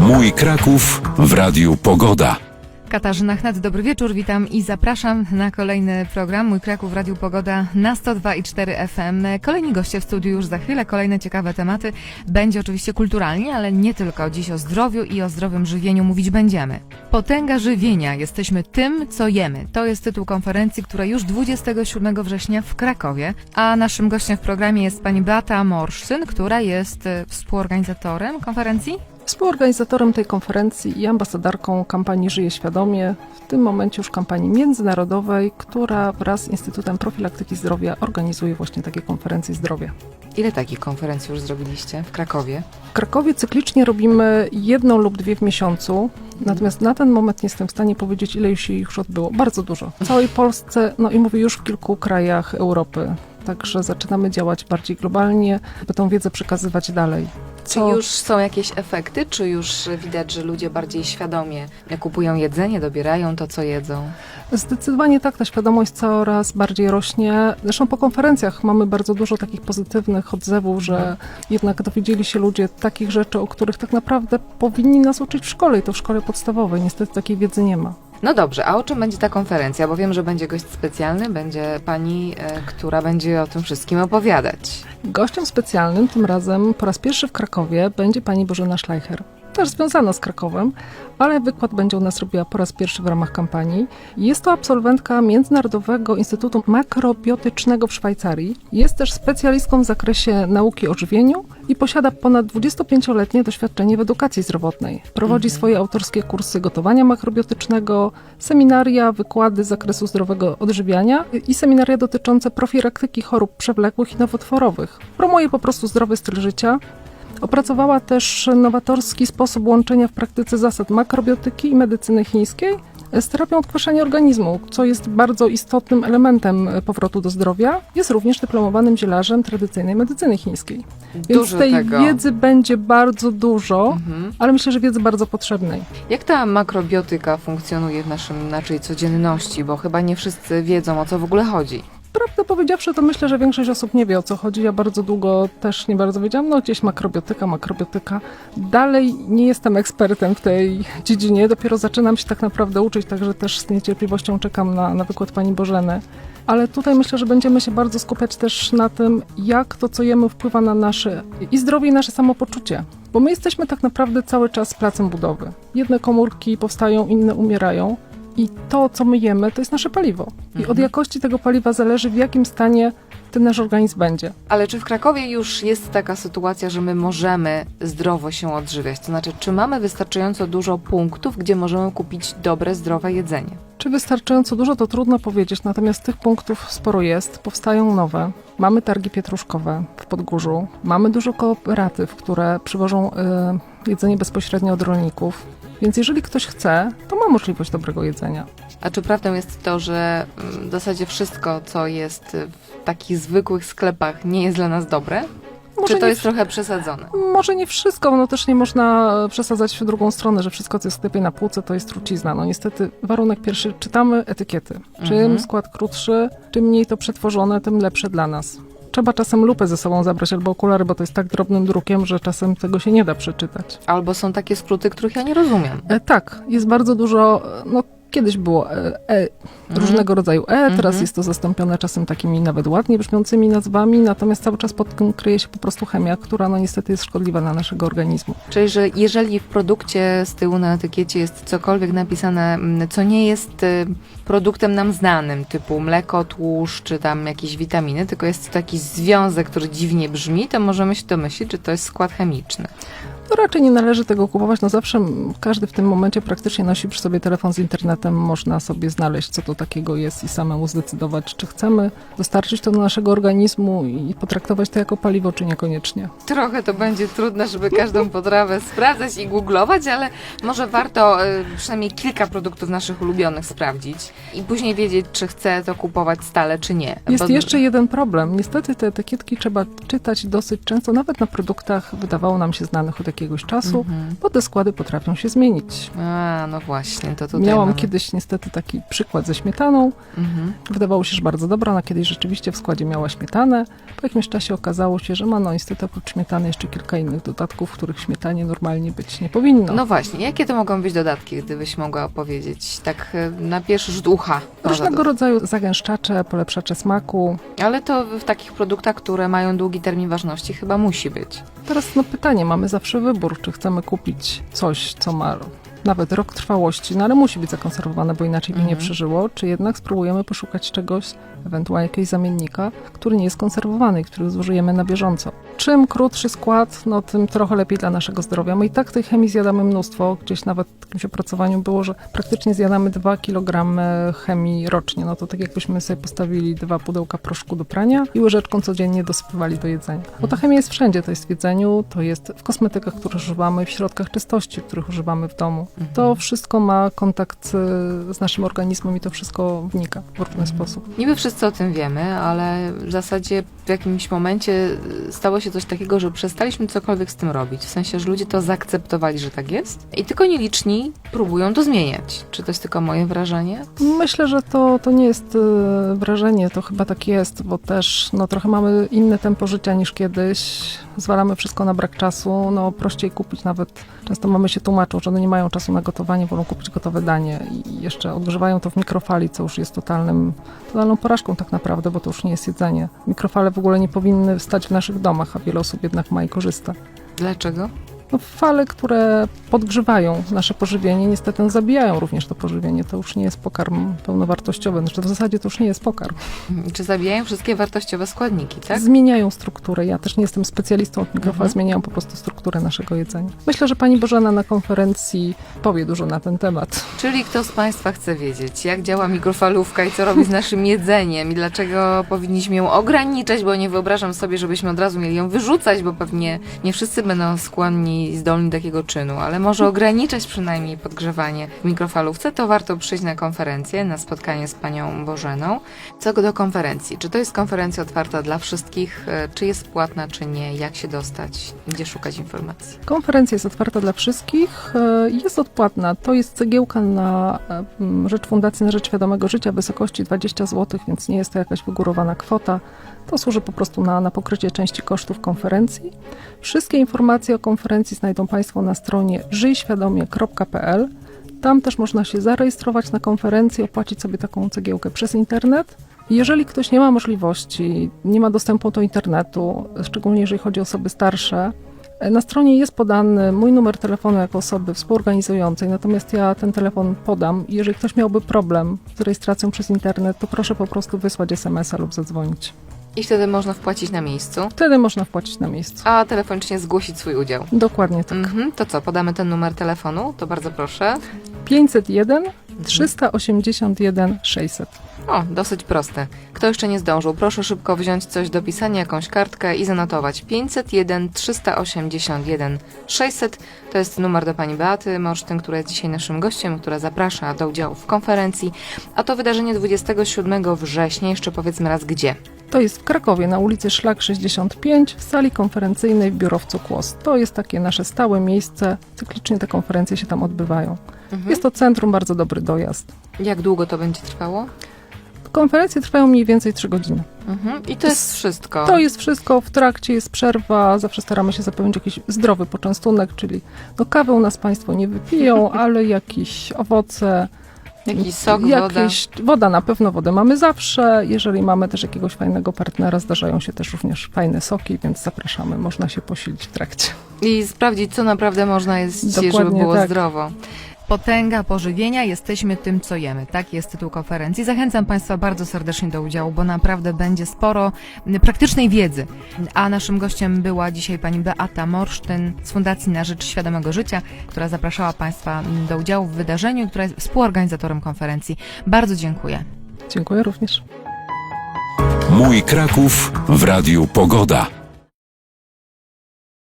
Mój Kraków w Radiu Pogoda. Katarzyna Chnat, dobry wieczór, witam i zapraszam na kolejny program Mój Kraków Radiu Pogoda na 102,4 FM. Kolejni goście w studiu już za chwilę, kolejne ciekawe tematy. Będzie oczywiście kulturalnie, ale nie tylko. Dziś o zdrowiu i o zdrowym żywieniu mówić będziemy. Potęga żywienia. Jesteśmy tym, co jemy. To jest tytuł konferencji, która już 27 września w Krakowie. A naszym gościem w programie jest pani Beata Morszyn, która jest e, współorganizatorem konferencji. Współorganizatorem tej konferencji i ambasadorką kampanii Żyje Świadomie, w tym momencie już kampanii międzynarodowej, która wraz z Instytutem Profilaktyki Zdrowia organizuje właśnie takie konferencje zdrowia. Ile takich konferencji już zrobiliście w Krakowie? W Krakowie cyklicznie robimy jedną lub dwie w miesiącu, natomiast na ten moment nie jestem w stanie powiedzieć, ile już się już odbyło. Bardzo dużo. W całej Polsce, no i mówię już w kilku krajach Europy. Także zaczynamy działać bardziej globalnie, by tą wiedzę przekazywać dalej. Czy już są jakieś efekty, czy już widać, że ludzie bardziej świadomie kupują jedzenie, dobierają to, co jedzą? Zdecydowanie tak, ta świadomość coraz bardziej rośnie. Zresztą po konferencjach mamy bardzo dużo takich pozytywnych odzewów, że jednak dowiedzieli się ludzie takich rzeczy, o których tak naprawdę powinni nas uczyć w szkole i to w szkole podstawowej. Niestety takiej wiedzy nie ma. No dobrze, a o czym będzie ta konferencja? Bo wiem, że będzie gość specjalny, będzie pani, e, która będzie o tym wszystkim opowiadać. Gościem specjalnym tym razem po raz pierwszy w Krakowie będzie pani Bożena Schleicher. Też związana z Krakowem, ale wykład będzie u nas robiła po raz pierwszy w ramach kampanii. Jest to absolwentka Międzynarodowego Instytutu Makrobiotycznego w Szwajcarii. Jest też specjalistką w zakresie nauki o żywieniu i posiada ponad 25-letnie doświadczenie w edukacji zdrowotnej. Prowadzi swoje autorskie kursy gotowania makrobiotycznego, seminaria, wykłady z zakresu zdrowego odżywiania i seminaria dotyczące profilaktyki chorób przewlekłych i nowotworowych. Promuje po prostu zdrowy styl życia. Opracowała też nowatorski sposób łączenia w praktyce zasad makrobiotyki i medycyny chińskiej z terapią odkwaszenia organizmu, co jest bardzo istotnym elementem powrotu do zdrowia. Jest również dyplomowanym zielarzem tradycyjnej medycyny chińskiej. Więc Dużo tej tego. wiedzy będzie bardzo dużo, Mhm. ale myślę, że wiedzy bardzo potrzebnej. Jak ta makrobiotyka funkcjonuje w naszym naszej codzienności? Bo chyba nie wszyscy wiedzą, o co w ogóle chodzi. Prawdę powiedziawszy, to myślę, że większość osób nie wie o co chodzi. Ja bardzo długo też nie bardzo wiedziałam. No gdzieś makrobiotyka, makrobiotyka. Dalej nie jestem ekspertem w tej dziedzinie. Dopiero zaczynam się tak naprawdę uczyć, także też z niecierpliwością czekam na, na wykład pani Bożeny. Ale tutaj myślę, że będziemy się bardzo skupiać też na tym, jak to, co jemy, wpływa na nasze i zdrowie, i nasze samopoczucie. Bo my jesteśmy tak naprawdę cały czas placem budowy. Jedne komórki powstają, inne umierają. I to, co my jemy, to jest nasze paliwo. I od Mhm. jakości tego paliwa zależy, w jakim stanie ten nasz organizm będzie. Ale czy w Krakowie już jest taka sytuacja, że my możemy zdrowo się odżywiać? To znaczy, czy mamy wystarczająco dużo punktów, gdzie możemy kupić dobre, zdrowe jedzenie? Czy wystarczająco dużo, to trudno powiedzieć, natomiast tych punktów sporo jest, powstają nowe. Mamy targi pietruszkowe w Podgórzu, mamy dużo kooperatyw, które przywożą y, jedzenie bezpośrednio od rolników. Więc jeżeli ktoś chce, to ma możliwość dobrego jedzenia. A czy prawdą jest to, że mm, w zasadzie wszystko, co jest w takich zwykłych sklepach, nie jest dla nas dobre? Może czy to jest trochę przesadzone? Może nie wszystko, no też nie można przesadzać w drugą stronę, że wszystko, co jest w sklepie na półce, to jest trucizna. No niestety warunek pierwszy, czytamy etykiety. Czym Mhm. skład krótszy, czym mniej to przetworzone, tym lepsze dla nas. Trzeba czasem lupę ze sobą zabrać albo okulary, bo to jest tak drobnym drukiem, że czasem tego się nie da przeczytać. Albo są takie skróty, których ja nie rozumiem. E, tak, jest bardzo dużo, e, no kiedyś było e, e, różnego rodzaju e, teraz Mhm. jest to zastąpione czasem takimi nawet ładnie brzmiącymi nazwami, natomiast cały czas pod tym kryje się po prostu chemia, która no niestety jest szkodliwa dla naszego organizmu. Czyli, że jeżeli w produkcie z tyłu na etykiecie jest cokolwiek napisane, mm, co nie jest y, produktem nam znanym, typu mleko, tłuszcz, czy tam jakieś witaminy, tylko jest to taki związek, który dziwnie brzmi, to możemy się domyślić, że to jest skład chemiczny. No raczej nie należy tego kupować. No zawsze każdy w tym momencie praktycznie nosi przy sobie telefon z internetem. Można sobie znaleźć, co to takiego jest i samemu zdecydować, czy chcemy dostarczyć to do naszego organizmu i potraktować to jako paliwo, czy niekoniecznie. Trochę to będzie trudne, żeby każdą potrawę sprawdzać i googlować, ale może warto y, przynajmniej kilka produktów naszych ulubionych sprawdzić i później wiedzieć, czy chcę to kupować stale, czy nie. Jest Bo- jeszcze jeden problem. Niestety te etykietki trzeba czytać dosyć często, nawet na produktach wydawało nam się znanych od jakiegoś czasu, Mhm. bo te składy potrafią się zmienić. A, no właśnie, to tutaj Miałam mamy. kiedyś niestety taki przykład ze śmietaną. Mhm. Wydawało się, że bardzo dobra. Ona kiedyś rzeczywiście w składzie miała śmietanę. Po jakimś czasie okazało się, że ma no niestety oprócz śmietany jeszcze kilka innych dodatków, których śmietanie normalnie być nie powinno. No właśnie, jakie to mogą być dodatki, gdybyś mogła opowiedzieć? Tak e, na pierwszy rzut ucha. Różnego rodzaju zagęszczacze, polepszacze smaku. Ale to w takich produktach, które mają długi termin ważności, chyba musi być. Teraz no pytanie, mamy zawsze wybór, czy chcemy kupić coś, co ma nawet rok trwałości, no ale musi być zakonserwowane, bo inaczej by nie Mhm. przeżyło, czy jednak spróbujemy poszukać czegoś, ewentualnie jakiegoś zamiennika, który nie jest konserwowany i który zużyjemy na bieżąco. Czym krótszy skład, no tym trochę lepiej dla naszego zdrowia. My i tak tej chemii zjadamy mnóstwo. Gdzieś nawet w jakimś opracowaniu było, że praktycznie zjadamy 2 kg chemii rocznie. No to tak jakbyśmy sobie postawili dwa pudełka proszku do prania i łyżeczką codziennie dosypywali do jedzenia. Bo ta chemia jest wszędzie. To jest w jedzeniu, to jest w kosmetykach, które używamy, w środkach czystości, których używamy w domu. To wszystko ma kontakt y, z naszym organizmem i to wszystko wnika w różny sposób. Niby wszyscy o tym wiemy, ale w zasadzie w jakimś momencie y, stało się coś takiego, że przestaliśmy cokolwiek z tym robić. W sensie, że ludzie to zaakceptowali, że tak jest i tylko nieliczni próbują to zmieniać. Czy to jest tylko moje wrażenie? Myślę, że to, to nie jest e, wrażenie, to chyba tak jest, bo też no, trochę mamy inne tempo życia niż kiedyś. Zwalamy wszystko na brak czasu, no prościej kupić nawet. Często mamy się tłumaczą, że one nie mają czasu na gotowanie, wolą kupić gotowe danie i jeszcze odgrzewają to w mikrofali, co już jest totalnym, totalną porażką tak naprawdę, bo to już nie jest jedzenie. Mikrofale w ogóle nie powinny stać w naszych domach, a wiele osób jednak ma i korzysta. Dlaczego? No, fale, które podgrzewają nasze pożywienie, niestety zabijają również to pożywienie. To już nie jest pokarm pełnowartościowy. Znaczy, w zasadzie to już nie jest pokarm. Czy zabijają wszystkie wartościowe składniki, tak? Zmieniają strukturę. Ja też nie jestem specjalistą od mikrofal, Mhm. zmieniają po prostu strukturę naszego jedzenia. Myślę, że pani Bożena na konferencji powie dużo na ten temat. Czyli kto z Państwa chce wiedzieć, jak działa mikrofalówka i co robi z naszym jedzeniem i dlaczego powinniśmy ją ograniczać, bo nie wyobrażam sobie, żebyśmy od razu mieli ją wyrzucać, bo pewnie nie wszyscy będą skłonni i zdolni do takiego czynu, ale może ograniczać przynajmniej podgrzewanie w mikrofalówce, to warto przyjść na konferencję, na spotkanie z Panią Bożeną. Co do konferencji, czy to jest konferencja otwarta dla wszystkich, e, czy jest płatna, czy nie, jak się dostać, gdzie szukać informacji? Konferencja jest otwarta dla wszystkich, e, jest odpłatna. To jest cegiełka na e, rzecz Fundacji na Rzecz Świadomego Życia w wysokości 20 zł, więc nie jest to jakaś wygórowana kwota. To służy po prostu na, na pokrycie części kosztów konferencji. Wszystkie informacje o konferencji znajdą Państwo na stronie żyjświadomie.pl. Tam też można się zarejestrować na konferencję, opłacić sobie taką cegiełkę przez internet. Jeżeli ktoś nie ma możliwości, nie ma dostępu do internetu, szczególnie jeżeli chodzi o osoby starsze, na stronie jest podany mój numer telefonu jako osoby współorganizującej, natomiast ja ten telefon podam. Jeżeli ktoś miałby problem z rejestracją przez internet, to proszę po prostu wysłać SMS-a lub zadzwonić. I wtedy można wpłacić na miejscu, Wtedy można wpłacić na miejscu. a telefonicznie zgłosić swój udział. Dokładnie tak. Mhm, to co, podamy ten numer telefonu? To bardzo proszę. 501 381 600. O, dosyć proste. Kto jeszcze nie zdążył, proszę szybko wziąć coś do pisania, jakąś kartkę i zanotować 501 381 600. To jest numer do pani Beaty Morsztyn, która jest dzisiaj naszym gościem, która zaprasza do udziału w konferencji. A to wydarzenie 27 września, jeszcze powiedzmy raz gdzie. To jest w Krakowie na ulicy Szlak 65 w sali konferencyjnej w biurowcu Kłos. To jest takie nasze stałe miejsce. Cyklicznie te konferencje się tam odbywają. Mhm. Jest to centrum, bardzo dobry dojazd. Jak długo to będzie trwało? Konferencje trwają mniej więcej 3 godziny. Mhm. I to jest wszystko. To jest wszystko, w trakcie jest przerwa, zawsze staramy się zapewnić jakiś zdrowy poczęstunek, czyli no kawę u nas Państwo nie wypiją, ale jakieś owoce, Jakiś sok, woda. jakieś, woda na pewno, wodę mamy zawsze, jeżeli mamy też jakiegoś fajnego partnera, zdarzają się też również fajne soki, więc zapraszamy, można się posilić w trakcie. I sprawdzić, co naprawdę można jeść, żeby było tak. zdrowo. Potęga pożywienia, jesteśmy tym, co jemy. Tak jest tytuł konferencji. Zachęcam Państwa bardzo serdecznie do udziału, bo naprawdę będzie sporo praktycznej wiedzy. A naszym gościem była dzisiaj pani Beata Morsztyn z Fundacji na Rzecz Świadomego Życia, która zapraszała Państwa do udziału w wydarzeniu, i która jest współorganizatorem konferencji. Bardzo dziękuję. Dziękuję również. Mój Kraków w Radiu Pogoda.